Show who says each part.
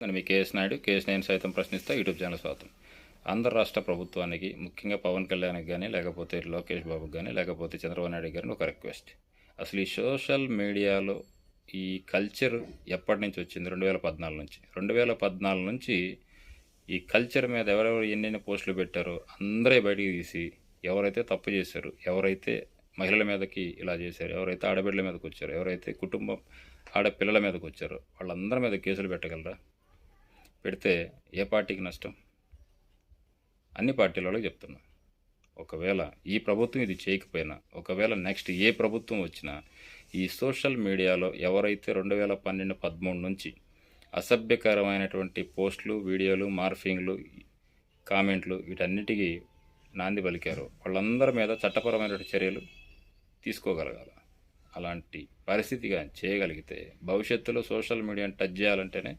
Speaker 1: నేను మీ KS Naidu KS నేను సైతం ప్రశ్నిస్తా యూట్యూబ్ ఛానల్ స్వాగతం. ఆంధ్ర రాష్ట్ర ప్రభుత్వానికి ముఖ్యంగా పవన్ కళ్యాణ్కి కానీ లేకపోతే లోకేష్ బాబుకి కానీ లేకపోతే చంద్రబాబు నాయుడు గారిని ఒక రిక్వెస్ట్. అసలు ఈ సోషల్ మీడియాలో ఈ కల్చర్ ఎప్పటి నుంచి వచ్చింది? రెండు వేల పద్నాలుగు నుంచి. రెండు వేల పద్నాలుగు నుంచి ఈ కల్చర్ మీద ఎవరెవరు ఎన్నెన్ని పోస్టులు పెట్టారో అందరే బయటికి తీసి ఎవరైతే తప్పు చేశారు ఎవరైతే మహిళల మీదకి ఇలా చేశారు ఎవరైతే ఆడబిడ్డల మీదకి వచ్చారో ఎవరైతే కుటుంబం ఆడపిల్లల మీదకి వచ్చారో వాళ్ళందరి మీద కేసులు పెట్టగలరా? పెడితే ఏ పార్టీకి నష్టం? అన్ని పార్టీల వాళ్ళకి చెప్తున్నా. ఒకవేళ ఈ ప్రభుత్వం ఇది చేయకపోయినా ఒకవేళ నెక్స్ట్ ఏ ప్రభుత్వం వచ్చినా ఈ సోషల్ మీడియాలో ఎవరైతే రెండు వేల పన్నెండు పదమూడు నుంచి అసభ్యకరమైనటువంటి పోస్టులు వీడియోలు మార్ఫింగ్లు కామెంట్లు వీటన్నిటికీ నాంది పలికారు వాళ్ళందరి మీద చట్టపరమైన చర్యలు తీసుకోగలగాలి. అలాంటి పరిస్థితిగా చేయగలిగితే భవిష్యత్తులో సోషల్ మీడియాను టచ్ చేయాలంటేనే